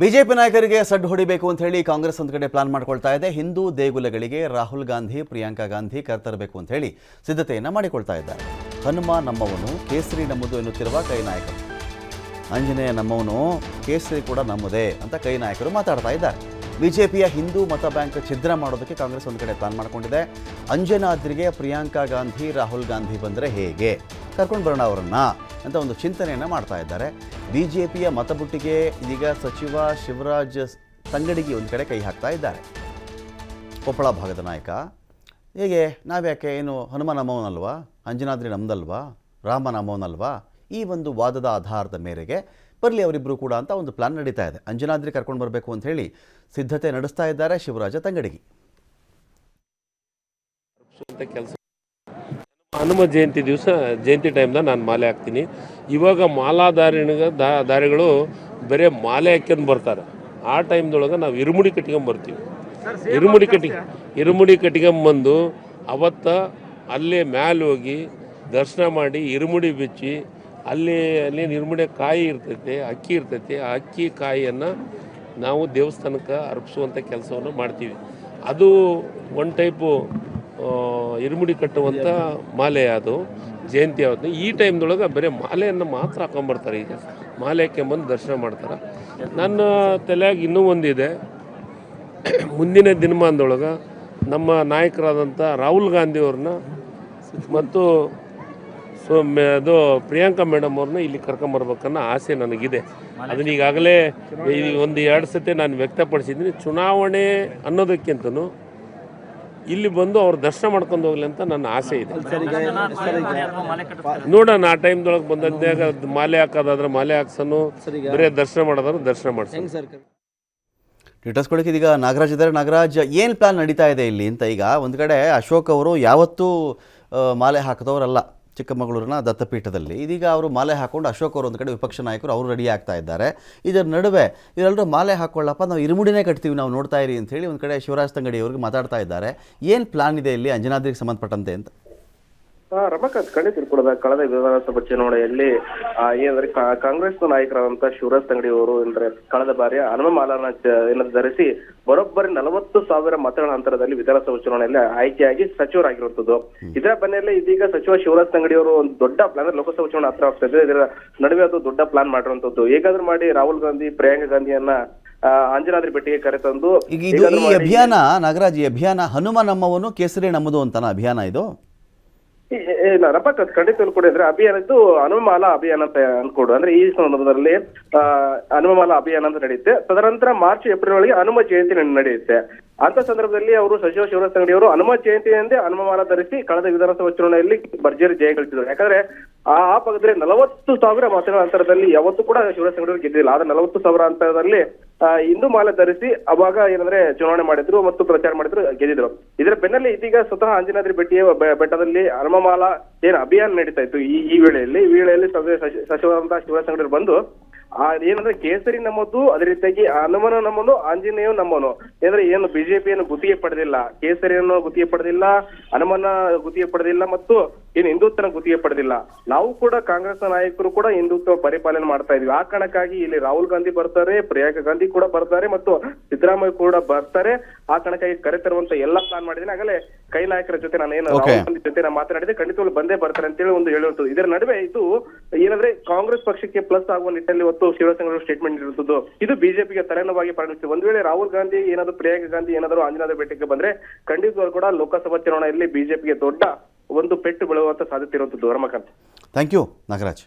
BJP ನಾಯಕರಿಗೆ ಸಡ್ಡು ಹೊಡಿಬೇಕು ಅಂತ ಹೇಳಿ ಕಾಂಗ್ರೆಸ್ ಒಂದು ಕಡೆ ಪ್ಲಾನ್ ಮಾಡ್ಕೊಳ್ತಾ ಇದೆ. ಹಿಂದೂ ದೇಗುಲಗಳಿಗೆ ರಾಹುಲ್ ಗಾಂಧಿ, ಪ್ರಿಯಾಂಕಾ ಗಾಂಧಿ ಕರ್ತರಬೇಕು ಅಂತ ಹೇಳಿ ಸಿದ್ಧತೆಯನ್ನು ಮಾಡಿಕೊಳ್ತಾ ಇದ್ದಾರೆ. ಹನುಮ ನಮ್ಮವನು, ಕೇಸರಿ ನಮ್ಮದು ಎನ್ನುತ್ತಿರುವ ಕೈ ನಾಯಕರು. ಆಂಜನೇಯ ನಮ್ಮವನು, ಕೇಸರಿ ಕೂಡ ನಮ್ಮದೇ ಅಂತ ಕೈ ನಾಯಕರು ಮಾತಾಡ್ತಾ ಇದ್ದಾರೆ. ಬಿಜೆಪಿಯ ಹಿಂದೂ ಮತ ಬ್ಯಾಂಕ್ ಛಿದ್ರ ಮಾಡೋದಕ್ಕೆ ಕಾಂಗ್ರೆಸ್ ಒಂದು ಕಡೆ ಪ್ಲಾನ್ ಮಾಡಿಕೊಂಡಿದೆ. ಅಂಜನಾದ್ರಿಗೆ ಪ್ರಿಯಾಂಕಾ ಗಾಂಧಿ, ರಾಹುಲ್ ಗಾಂಧಿ ಬಂದರೆ ಹೇಗೆ? ಕರ್ಕೊಂಡು ಬರೋಣ ಅವರನ್ನು ಅಂತ ಒಂದು ಚಿಂತನೆಯನ್ನು ಮಾಡ್ತಾ ಇದ್ದಾರೆ. ಬಿಜೆಪಿಯ ಮತಬುಟ್ಟಿಗೆ ಇದೀಗ ಸಚಿವ ಶಿವರಾಜ್ ತಂಗಡಿಗೆ ಒಂದು ಕಡೆ ಕೈ ಹಾಕ್ತಾ ಇದ್ದಾರೆ. ಕೊಪ್ಪಳ ಭಾಗದ ನಾಯಕ, ಹೇಗೆ, ನಾವ್ಯಾಕೆ, ಏನು ಹನುಮಾನ್ ಅಮ್ಮವನಲ್ವಾ ಅಂಜನಾದ್ರಿ ನಮ್ದಲ್ವಾ? ರಾಮನ ಅಮ್ಮವನಲ್ವಾ ಈ ಒಂದು ವಾದದ ಆಧಾರದ ಮೇರೆಗೆ ಬರಲಿ ಅವರಿಬ್ಬರು ಕೂಡ ಅಂತ ಒಂದು ಪ್ಲಾನ್ ನಡೀತಾ ಇದೆ. ಅಂಜನಾದ್ರಿ ಕರ್ಕೊಂಡು ಬರಬೇಕು ಅಂತ ಹೇಳಿ ಸಿದ್ಧತೆ ನಡೆಸ್ತಾ ಇದ್ದಾರೆ ಶಿವರಾಜ ತಂಗಡಿಗಿ. ಕೆಲಸ ಹನುಮ ಜಯಂತಿ ದಿವಸ ಜಯಂತಿ ಟೈಮ್ದಾಗ ನಾನು ಮಾಲೆ ಹಾಕ್ತೀನಿ. ಇವಾಗ ಮಾಲಾಧಾರಿಣಿಗ ದಾ ದಾರಿಗಳು ಬರೀ ಮಾಲೆ ಹಾಕ್ಯಂಡು ಬರ್ತಾರೆ. ಆ ಟೈಮ್ದೊಳಗೆ ನಾವು ಇರುಮುಡಿ ಕಟ್ಕೊಂಬರ್ತೀವಿ ಇರುಮುಡಿ ಕಟ್ಟಿ ಇರುಮುಡಿ ಕಟ್ಕೊಂಬಂದು ಅವತ್ತ ಅಲ್ಲೇ ಮ್ಯಾಲೆ ಹೋಗಿ ದರ್ಶನ ಮಾಡಿ ಇರುಮುಡಿ ಬಿಚ್ಚಿ ಅಲ್ಲಿ ಅಲ್ಲಿ ಇರುಮುಡಿ ಕಾಯಿ ಇರ್ತೈತಿ ಅಕ್ಕಿ ಇರ್ತೈತಿ ಆ ಅಕ್ಕಿ ಕಾಯಿಯನ್ನು ನಾವು ದೇವಸ್ಥಾನಕ್ಕೆ ಅರ್ಪಿಸುವಂಥ ಕೆಲಸವನ್ನು ಮಾಡ್ತೀವಿ. ಅದು ಒನ್ ಟೈಪು ಇರುಮುಡಿ ಕಟ್ಟುವಂಥ ಮಾಲೆ ಅದು, ಜಯಂತಿ ಅವತ್ತು ಈ ಟೈಮ್ದೊಳಗೆ ಬರೀ ಮಾಲೆಯನ್ನು ಮಾತ್ರ ಹಾಕೊಂಬರ್ತಾರೆ ಈಗ. ಮಾಲೆ ಹಾಕ್ಕೊಂಬಂದು ದರ್ಶನ ಮಾಡ್ತಾರೆ. ನನ್ನ ತಲೆಯಾಗಿ ಇನ್ನೂ ಒಂದಿದೆ. ಮುಂದಿನ ದಿನಮಾನದೊಳಗೆ ನಮ್ಮ ನಾಯಕರಾದಂಥ ರಾಹುಲ್ ಗಾಂಧಿ ಅವ್ರನ್ನ ಮತ್ತು ಸೊ ಅದು ಪ್ರಿಯಾಂಕಾ ಮೇಡಮ್ ಅವ್ರನ್ನ ಇಲ್ಲಿ ಕರ್ಕೊಂಬರ್ಬೇಕನ್ನೋ ಆಸೆ ನನಗಿದೆ. ಅದನ್ನ ಈಗಾಗಲೇ ಒಂದು ಎರಡು ಸತಿ ನಾನು ವ್ಯಕ್ತಪಡಿಸಿದ್ದೀನಿ. ಚುನಾವಣೆ ಅನ್ನೋದಕ್ಕಿಂತನೂ ಇಲ್ಲಿ ಬಂದು ಅವ್ರು ದರ್ಶನ ಮಾಡ್ಕೊಂಡು ಹೋಗ್ಲಿ ಅಂತ ನನ್ನ ಆಸೆ ಇದೆ. ನೋಡೋಣ ಆ ಟೈಮ್ದೊಳಗೆ ಬಂದದ್ದೇ ಮಾಲೆ ಹಾಕೋದಾದ್ರೆ ಮಾಲೆ ಹಾಕ್ಸನು ಬರೀ ದರ್ಶನ ಮಾಡೋದಾದ್ರೆ ದರ್ಶನ ಮಾಡ್ಸೋಣ ಡೀಟೇಲ್ಸ್ ಕೊಡೋಕೆ ಇದೀಗ ನಾಗರಾಜ್ ಇದ್ದಾರೆ. ನಾಗರಾಜ್ ಏನು ಪ್ಲಾನ್ ನಡೀತಾ ಇದೆ ಇಲ್ಲಿ ಅಂತ ಈಗ? ಒಂದು ಕಡೆ ಅಶೋಕ್ ಅವರು ಯಾವತ್ತೂ ಮಾಲೆ ಹಾಕಿದವರಲ್ಲ. ಚಿಕ್ಕಮಗಳೂರಿನ ದತ್ತಪೀಠದಲ್ಲಿ. ಇದೀಗ ಅವರು ಮಾಲೆ ಹಾಕೊಂಡು ಅಶೋಕ್ ಅವರು ಒಂದು ಕಡೆ ವಿಪಕ್ಷ ನಾಯಕರು ಅವರು ರೆಡಿ ಆಗ್ತಾ ಇದ್ದಾರೆ. ಇದರ ನಡುವೆ ಇವರೆಲ್ಲರೂ ಮಾಲೆ ಹಾಕೊಳ್ಳಪ್ಪ, ನಾವು ಇರುಮುಡಿನೇ ಕಟ್ತೀವಿ, ನಾವು ನೋಡ್ತಾ ಇರಿ ಅಂತ ಹೇಳಿ ಒಂದು ಕಡೆ ಶಿವರಾಜ್ ತಂಗಡಿ ಅವ್ರಿಗೆ ಮಾತಾಡ್ತಾ ಇದ್ದಾರೆ. ಏನು ಪ್ಲಾನ್ ಇದೆ ಇಲ್ಲಿ ಅಂಜನಾದ್ರಿಗೆ ಸಂಬಂಧಪಟ್ಟಂತೆ ಅಂತ? ರಮಾಕಾಂತ್ ಖಂಡಿತ ಕೂಡ ಕಳೆದ ವಿಧಾನಸಭಾ ಚುನಾವಣೆಯಲ್ಲಿ ಏನಂದ್ರೆ ಕಾಂಗ್ರೆಸ್ ನಾಯಕರಾದಂತ ಶಿವರಾಜ್ ತಂಗಡಿ ಅವರು ಅಂದ್ರೆ ಕಳೆದ ಬಾರಿ ಹನುಮ ಮಾಲಾನ ಏನ ಧರಿಸಿ ಬರೋಬ್ಬರಿ ನಲವತ್ತು ಸಾವಿರ ಮತಗಳ ಅಂತರದಲ್ಲಿ ವಿಧಾನಸಭಾ ಚುನಾವಣೆಯಲ್ಲಿ ಆಯ್ಕೆಯಾಗಿ ಸಚಿವರಾಗಿರುವಂತದ್ದು ಇದರ ಬೆನ್ನಲ್ಲೇ ಇದೀಗ ಸಚಿವ ಶಿವರಾಜ್ ತಂಗಡಿ ಅವರು ಒಂದು ದೊಡ್ಡ ಪ್ಲಾನ್ ಲೋಕಸಭಾ ಚುನಾವಣೆ ಹತ್ರ ಆಗ್ತಾ ಇದೆ. ಇದರ ನಡುವೆ ಅದು ದೊಡ್ಡ ಪ್ಲಾನ್ ಮಾಡಿರುವಂತದ್ದು ಹೇಗಾದ್ರೂ ಮಾಡಿ ರಾಹುಲ್ ಗಾಂಧಿ ಪ್ರಿಯಾಂಕಾ ಗಾಂಧಿಯನ್ನ ಅಂಜನಾದ್ರಿ ಬೆಟ್ಟಿಗೆ ಕರೆತಂದು ಈ ಅಭಿಯಾನ ನಾಗರಾಜ್ ಈ ಅಭಿಯಾನ ಹನುಮ ನಮ್ಮವನು ಕೇಸರಿ ನಮ್ಮದು ಅಂತನ ಅಭಿಯಾನ ಇದು? ಇಲ್ಲ ಖಂಡಿತ ಕೂಡ ಅಂದ್ರೆ ಅಭಿಯಾನ ಅಭಿಯಾನ ಅಂತ ಅನ್ಕೊಡು. ಅಂದ್ರೆ ಈ ಸಂದರ್ಭದಲ್ಲಿ ಹನುಮಾಲ ಅಭಿಯಾನ ಅಂತ ನಡೆಯುತ್ತೆ. ತದನಂತರ ಮಾರ್ಚ್ ಏಪ್ರಿಲ್ ಒಳಗೆ ಹನುಮ ಜಯಂತಿ ನಡೆಯುತ್ತೆ. ಅಂತ ಸಂದರ್ಭದಲ್ಲಿ ಅವರು ಸಚಿವ ಶಿವರಾಜ್ ತಂಗಡಿ ಅವರು ಹನುಮ ಜಯಂತಿಯಂದೇ ಹನುಮಾನ ಧರಿಸಿ ಕಳೆದ ವಿಧಾನಸಭಾ ಚುನಾವಣೆಯಲ್ಲಿ ಭರ್ಜರಿ ಜಯ ಗಳಿಸಿದರು. ಯಾಕಂದ್ರೆ ಆ ಭಾಗದಲ್ಲಿ ನಲವತ್ತು ಸಾವಿರ ಮತಗಳ ಅಂತರದಲ್ಲಿ ಯಾವತ್ತೂ ಕೂಡ ಶಿವರಾಜ್ ತಂಗಡಿ ಅವರು ಗೆದ್ದಿಲ್ಲ. ಆದ್ರೆ ನಲವತ್ತು ಸಾವಿರ ಅಂತರದಲ್ಲಿ ಹಿಂದೂ ಮಾಲೆ ಧರಿಸಿ ಅವಾಗ ಏನಂದ್ರೆ ಚುನಾವಣೆ ಮಾಡಿದ್ರು ಮತ್ತು ಪ್ರಚಾರ ಮಾಡಿದ್ರು, ಗೆದ್ದಿದ್ರು. ಇದರ ಬೆನ್ನಲ್ಲೇ ಇದೀಗ ಸ್ವತಃ ಅಂಜನಾದ್ರಿ ಬೆಟ್ಟಿಯ ಬೆಟ್ಟದಲ್ಲಿ ಹನುಮಮಾಲ ಏನ್ ಅಭಿಯಾನ ನಡೀತಾ ಇತ್ತು ಈ ಈ ವೇಳೆಯಲ್ಲಿ. ಈ ವೇಳೆಯಲ್ಲಿ ಸಚಿವ- ಸಚಿ- ಸಚಿವರಾದಂತಹ ಶಿವರಾಜ್ ತಂಗಡಿ ಬಂದು ಏನಂದ್ರೆ ಕೇಸರಿ ನಮ್ಮದು, ಅದೇ ರೀತಿಯಾಗಿ ಹನುಮನ ನಮ್ಮನು ಆಂಜನೇಯ ನಮ್ಮನು. ಏನಂದ್ರೆ ಏನು ಬಿಜೆಪಿಯನ್ನು ಗುತ್ತಿಗೆ ಪಡೆದಿಲ್ಲ, ಕೇಸರಿಯನ್ನು ಗುತ್ತಿಗೆ ಪಡೆದಿಲ್ಲ, ಹನುಮನ ಗುತ್ತಿಗೆ ಪಡೆದಿಲ್ಲ, ಮತ್ತು ಏನು ಹಿಂದುತ್ವನ ಗುತ್ತಿಗೆ ಪಡೆದಿಲ್ಲ. ನಾವು ಕೂಡ ಕಾಂಗ್ರೆಸ್ ನಾಯಕರು ಕೂಡ ಹಿಂದುತ್ವ ಪರಿಪಾಲನೆ ಮಾಡ್ತಾ ಇದೀವಿ. ಆ ಕಾರಣಕ್ಕಾಗಿ ಇಲ್ಲಿ ರಾಹುಲ್ ಗಾಂಧಿ ಬರ್ತಾರೆ ಪ್ರಿಯಾಂಕಾ ಗಾಂಧಿ ಕೂಡ ಬರ್ತಾರೆ ಮತ್ತು ಸಿದ್ದರಾಮಯ್ಯ ಕೂಡ ಬರ್ತಾರೆ. ಆ ಕಾರಣಕ್ಕಾಗಿ ಕರೆತರುವಂತ ಎಲ್ಲ ಪ್ಲಾನ್ ಮಾಡಿದ್ದೀನಿ. ಆಗಲೇ ಕೈ ನಾಯಕರ ಜೊತೆ ನಾನು ಏನು ರಾಹುಲ್ ಗಾಂಧಿ ಜೊತೆ ನಾನು ಮಾತನಾಡಿದೆ ಖಂಡಿತವಾಗ್ಲೂ ಬಂದೇ ಬರ್ತಾರೆ ಅಂತೇಳಿ ಒಂದು ಹೇಳುವಂಥದ್ದು. ಇದರ ನಡುವೆ ಇದು ಏನಂದ್ರೆ ಕಾಂಗ್ರೆಸ್ ಪಕ್ಷಕ್ಕೆ ಪ್ಲಸ್ ಆಗುವ ನಿಟ್ಟಿನಲ್ಲಿ ಇವತ್ತು ಶಿವರಾಜ್ ಸ್ಟೇಟ್ಮೆಂಟ್ ಇರುತ್ತದ್ದು ಇದು ಬಿಜೆಪಿಗೆ ತಲೆನೋವಾಗಿ ಪರಿಣಮಿಸಿದೆ. ಒಂದ್ ವೇಳೆ ರಾಹುಲ್ ಗಾಂಧಿ ಏನಾದ್ರು ಪ್ರಿಯಾಂಕಾ ಗಾಂಧಿ ಏನಾದ್ರು ಅಂಜನಾದ್ರಿ ಭೇಟಿಗೆ ಬಂದ್ರೆ ಖಂಡಿತವಾಗ್ಲೂ ಕೂಡ ಲೋಕಸಭಾ ಚುನಾವಣೆಯಲ್ಲಿ ಬಿಜೆಪಿಗೆ ದೊಡ್ಡ ಒಂದು ಪೆಟ್ಟು ಬೀಳುವಂತ ಸಾಧ್ಯತೆ ಇರುವಂತದ್ದು ಥ್ಯಾಂಕ್ ಯು ನಾಗರಾಜ್.